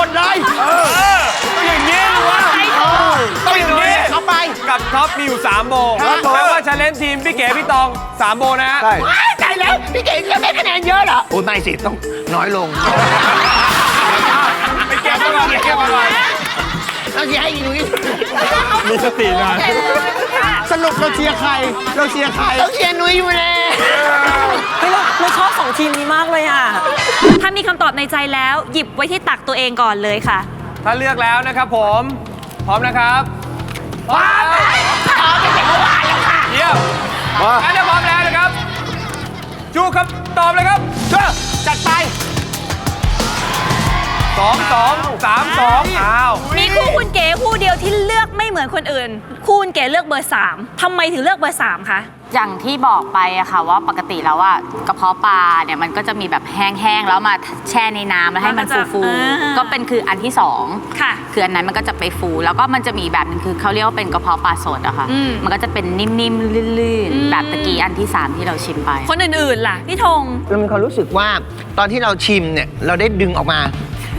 มดเลยต้องอย่างนี้หรือวะต้องอย่างนี้เอาไป กับท็อปมีอยู่3โบครับผม แปลว่าชาเลนจ์ทีมพี่เก๋พี่ตอง3โบนะฮะ ใช่ว้ายตายแล้วพี่เก๋จะได้คะแนนเยอะเหรอโอ้ไม่สิต้องน้อยลงไปเก็บมาก่อนไปเก็บมาก่อนเราจะให้อีนุ้ยมีสติหน่อย สรุปเราเชียร์ใคร เราเชียร์ใครเราเชียร์นุ้ยอยู่แล้วเฮ้ยเราเราชอบสองทีมนี้มากเลยอะ ถ้ามีคำตอบในใจแล้ว หยิบไว้ที่ตักตัวเองก่อนเลยค่ะ ถ้าเลือกแล้วนะครับผม พร้อมนะครับพร้อมแล้วพร้อมจะเสร็จเมื่อวานแล้วค่ะเยี่ยมมางั้นถ้าพร้อมแล้วนะครับ จูครับตอบเลยครับเชื่อจัดไปสองสองสามสองอ้าว มีคู่คุณเก๋คู่เดียวที่เลือกไม่เหมือนคนอื่น คู่คุณเก๋เลือกเบอร์ 3ทำไมถึงเลือกเบอร์ 3 คะ อย่างที่บอกไปอะค่ะว่าปกติแล้วว่ากระเพาะปลาเนี่ยมันก็จะมีแบบแห้งๆแล้วมาแช่ในน้ำแล้วให้มันแล้วก็จะฟูอ่า ๆก็เป็นคืออันที่สองค่ะ คืออันนั้นมันก็จะไปฟู แล้วก็มันจะมีแบบหนึงคือเขาเรียกว่าเป็นกระเพาะปลาสดอะค่ะอืมมันก็จะเป็นนิ่มๆลื่นอืม ๆแบบตะกี้อันที่สามที่เราชิมไป คนอื่นๆล่ะพี่ธง เรามีความรู้สึกว่าตอนที่เราชิมเนี่ยเราได้ดึงออกมา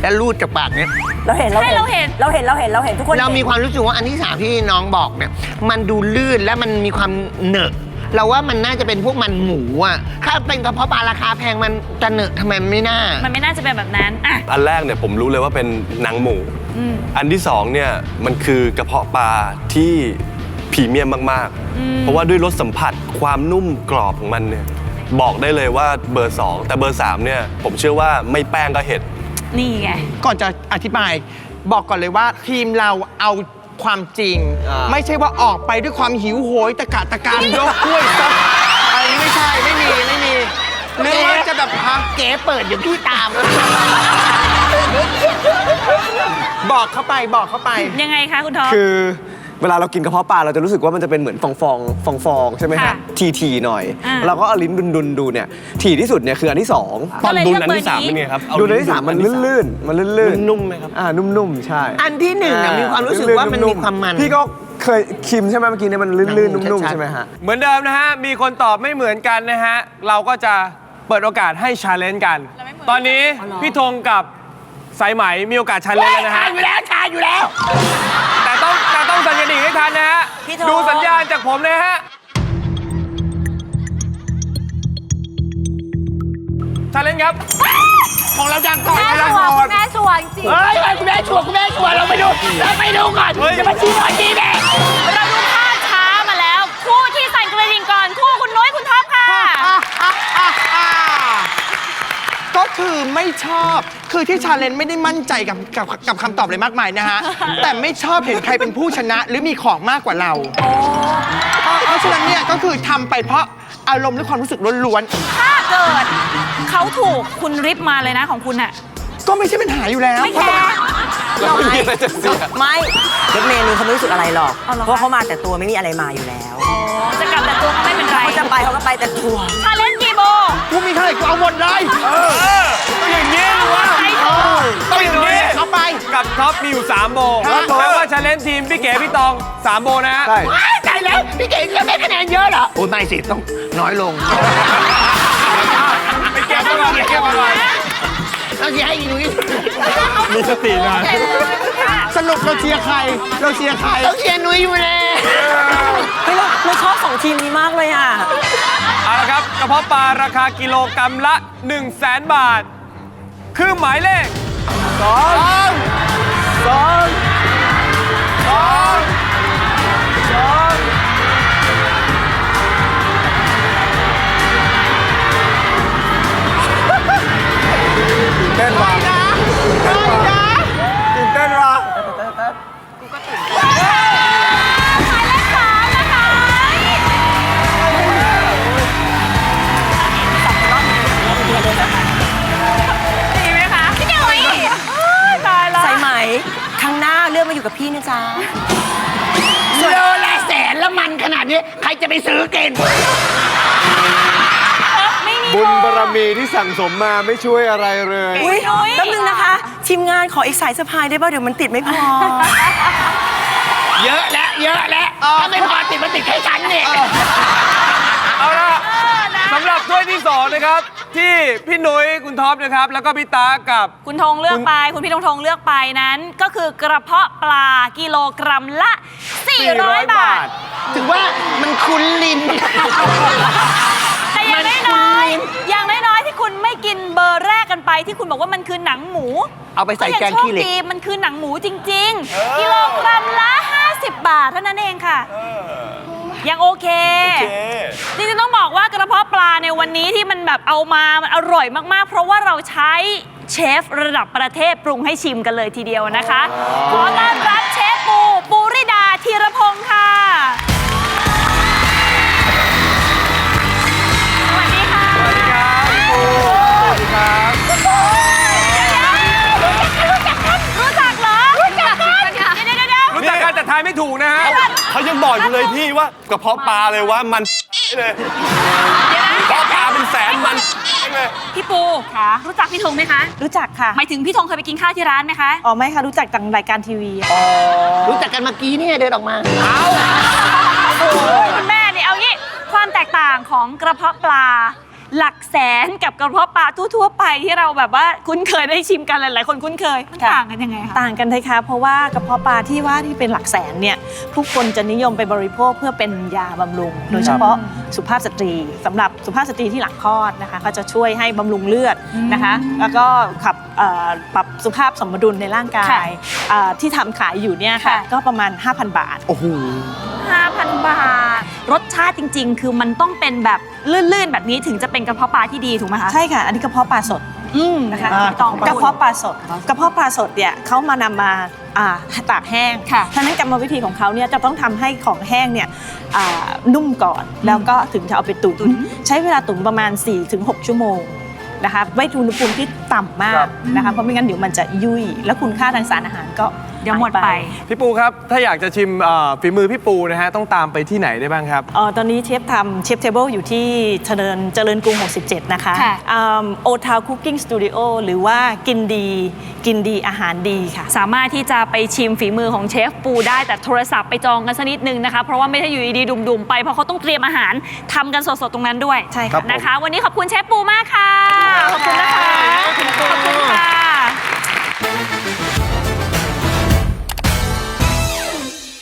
แล้วรูดจากปากเนี่ยเราเห็นเราใช่เห็นเราเห็นเราเห็นเราเห็นเราเห็นทุกคนเรามีห็นความรู้สึกว่าอันที่สามที่น้องบอกเนี่ยมันดูลื่นและมันมีความเหนอะเราว่ามันน่าจะเป็นพวกมันหมูอะถ้าเป็นกระเพาะปลาราคาแพงมันจะเหนอะทำไมไม่น่า มันไม่น่าจะเป็นแบบนั้นอะอันแรกเนี่ยผมรู้เลยว่าเป็นหนังหมูอืมอันที่สองเนี่ยมันคือกระเพาะปลาที่พรีเมียมมากอืมๆเพราะว่าด้วยรสสัมผัสความนุ่มกรอบของมันเนี่ยบอกได้เลยว่าเบอร์ 2 แต่เบอร์3เนี่ยผมเชื่อว่าไม่แป้งก็เห็ด นี่ไง ก่อนจะอธิบายบอกก่อนเลยว่าทีมเราเอาความจริง อ่า ไม่ใช่ว่าออกไปด้วยความหิวโหยตะกะตะการยกถ้วยซับอะไรไม่ใช่ไม่มีไม่มีหรือว่าจะแบบฮะเก๋เปิดเดี๋ยวพี่ตาม บอกเข้าไปบอกเข้าไป ยังไงคะคุณท็อป คือ เวลาเรากินกระเพาะปลาเราจะรู้สึกว่ามันจะเป็นเหมือนฟองฟองฟองฟองๆใช่ไหมค่ะฮะทีทีๆหน่อย อ่า เราก็เอาลิ้นดุนดุนๆดูเนี่ยถี่ที่สุดเนี่ยคืออันที่สองตอนก็เลยดูเลือกอันเบอที่ร์สามนี้เป็นไงครับเอาดูในที่สามมันลื่นๆมันลื่นๆนุ่มๆไหมครับ อ่านุ่มๆใช่อันที่หนึ่งอะมีความรู้สึกว่ามันมีความมัน พี่ก็เคยชิมใช่ไหมเมื่อกี้เนี่ยมันลื่นๆหนังหมูนุ่มชัดๆๆใช่ไหมฮะ เหมือนเดิมนะฮะ มีคนตอบไม่เหมือนกันนะฮะ เราก็จะเปิดโอกาสให้ชาเลนจ์กัน ตอนนี้พี่ธงกับสายไหมมีโอกาสชาเลนจ์แล้วนะชาฮะ อยู่แล้วชาอยู่แล้วแต่ต้องแต่ ต้องสัญญาณให้ทันนะฮะ พี่ธงดูสัญญาณจากผมนะฮะชาเลนจ์ครับ ของเราดังก่อนแม่เราสดังวก่อนแม่สวยจริง เฮ้ยคุณแม่ชัวร์คุณแม่ชัวร์เราไปดูเราไปดูก่อนเฮ้ย จะมาชี้หน่อยดีแม่ เราดูภาพช้ามาแล้ว คู่ที่สั่นกระดิ่งก่อน คู่คุณนุ้ยคุณท็อปค่ะ ก็คือ ไม่ชอบ คือที่ชาเลนจ์ไม่ได้มั่นใจกับกับกับคำตอบอะไรมากมายนะฮะ แต่ไม่ชอบเห็นใครเป็นผู้ชนะหรือมีของมากกว่าเราเพราะฉะนั้นเนี่ยก็คือทำไปเพราะอารมณ์และความรู้สึกล้วนถ้าเกิดเขาถูกคุณริบมาเลยนะของคุณอะๆ ก็ไม่ใช่ปัญหาอยู่แล้ว ไม่แคร์ เราไม่มีอะไรจะเสีย ไม่รถเมย์นึงเขาไม่รู้สึกอะไรหรอก เอาเหรอคะ เพราะเขามาแต่ตัวไม่มีอะไรมาอยู่แล้วจะกลับแต่ตัวก็ไม่เป็นไรเขาจะไปเขาก็ไปแต่ตัว ชาเลนจ์กี่โบ กูมีเท่าไหร่กูเอาหมดเลยต้องอย่าง นี้หรือวะใครถูกต้องอย่างนี้เอาไป กับท็อปมีอยู่3โบครับผม แปลว่าชาเลนจ์ทีมพี่เก๋พี่ตอง3โบนะฮะ ใช่ว้ายตายแล้ว พี่เก๋จะได้คะแนนเยอะเหรอ โอ้ไม่สิ ต้องน้อยลง ไปเก็บมาก่อนไปเก็บมาก่อนเราจะให้อีนุ้ยมีสติหน่อยสรุปเราเชียร์ใคร เราเชียร์ใครเราเชียร์นุ้ยอยู่แล้ว เฮ้ยเราเราชอบสองทีมนี้มากเลยอะ เอาละครับกระเพาะปลาราคากิโลกรัมละ 1 0 0 0 0แสนบาท คือหมายเลขสอง อกมาอยู่กับพี่นะจ๊ะโลละแสนละมันขนาดนี้ ใครจะไปซื้อกิน ไม่มีบุญโบารมีที่สั่งสมมาไม่ช่วยอะไรเลยอุ้ยนุ้ยแป๊บนึงนะคะ ทีมงานขออีกสายสะพายได้ป่ะเดี๋ยวมันติดไม่พอ เยอะแล้วเยอะแล้วถ้าไม่พอติดมันติดแค่ฉันเนี่ย เอาละเออนะ สำหรับถ้วยที่สองนะครับ ที่พี่นุ้ยคุณท็อปนะครับ แล้วก็พี่ตากับ คุณธงเลือกไป คุณพี่ธงธงเลือกไปนั้น ก็คือกระเพาะปลากิโลกรัมละ 400 บาทถึงว่ามันคุ้นลิ้น แต่อย่างน้อยๆอย่างน้อยๆที่คุณไม่กินเบอร์แรกกันไปที่คุณบอกว่ามันคือหนังหมูเอาไปใส่แกงยังโชขี้เหล็กดีมันคือหนังหมูจริง ๆ กิโลกรัมละ 50 บาทเท่านั้นเองค่ะ ยังโอเค จริงๆต้องบอกว่ากระเพาะปลาในวันนี้ที่มันแบบเอามา มันอร่อยมากๆ เพราะว่าเราใช้เชฟระดับประเทศปรุงให้ชิมกันเลยทีเดียวนะคะ ขอต้อนรับเชฟปูปูริดาธีรพงศ์ค่ะ สวัสดีค่ะ สวัสดีครับพี่ปูสวัสดีครับรู้จักเหรอ รู้จักกันเดี๋ยวเดี๋ยวเดี๋ยว รู้จักกันแต่ทายไม่ถูกนะฮะ เขายังบอกอยู่เลยพี่ว่ากระเพาะปลาเลยว่ามันเลยกระเพาะปลาเป็นแสนมันเลยพี่ปูค่ะ รู้จักพี่ธงไหมคะ รู้จักค่ะหมายถึงพี่ธงเคยไปกินข้าวที่ร้านไหมคะ อ๋อไม่ค่ะ รู้จักจากรายการทีวีอะรู้จักกันเมื่อกี้เนี่ยเดินออกมาคุณแม่เนี่ยเอางี้ความแตกต่างของกระเพาะปลา หลักแสนกับกระเพาะปลาทั่วๆไปที่เราแบบว่าคุ้นเคยได้ชิมกันหลายๆ คนคุ้นเคยมันต่างกันยังไงคะ ต่างกันเลยค่ะเพราะว่ากระเพาะปลาที่ว่าที่เป็นหลักแสนเนี่ยทุกคนจะนิยมไปบริโภคเพื่อเป็นยาบำรุง โดยเฉพาะสุภาพสตรีสำหรับสุภาพสตรีที่หลังคลอดนะคะ ก็จะช่วยให้บำรุงเลือดนะคะ แล้วก็ขับเอ่อปรับสุขภาพสมดุลในร่างกาค่ะยเอ่อที่ทำขายอยู่เนี่ยค่ะ ค่ะก็ประมาณ 5,000 บาท 5,000 บาท รสชาติจริง ๆ คือมันต้องเป็นแบบลื่นๆ แบบนี้ถึงจะเป็นกระเพาะปลาที่ดีถูกไหมคะ ใช่ค่ะ อันนี้กระเพาะปลาสดอืมนะคะอ่าต้องกระเพาะปลาสดกระเพาะปลาสดเนี่ยเขามานำมาอ่าตากแห้งค่ะ ฉะนั้นกรรมวิธีของเขาเนี่ยจะต้องทำให้ของแห้งเนี่ยอ่านุ่มก่อนแล้วก็ถึงจะเอาไปตุ๋นใช้เวลาตุ๋นประมาณ 4-6 ชั่วโมงนะคะไว้อุณหภูมิที่ต่ำมากนะคะเพราะไม่งั้นเดี๋ยวมันจะยุ่ย แล้วคุณค่าทางสารอาหารก็ เดี๋ยวหมดไป พี่ปูครับ ถ้าอยากจะชิมเอ่อฝีมือพี่ปูนะฮะ ต้องตามไปที่ไหนได้บ้างครับ เอ่อตอนนี้เชฟทำเชฟเทเบิลอยู่ที่เจริญเจริญกรุง 67 นะคะค่ะ โอทาวคุกกิ้งสตูดิโอ หรือว่ากินดีกินดีอาหารดีค่ะ สามารถที่จะไปชิมฝีมือของเชฟปูได้แต่โทรศัพท์ไปจองกันสักนิดนึงนะคะ เพราะว่าไม่ใช่อยู่ดีๆดุมๆไปเพราะเขาต้องเตรียมอาหารทำกันสดๆตรงนั้นด้วยใช่ครับ นะคะ วันนี้ขอบคุณเชฟปูมากค่ะ ขอบคุณนะคะขอบคุณค่ะ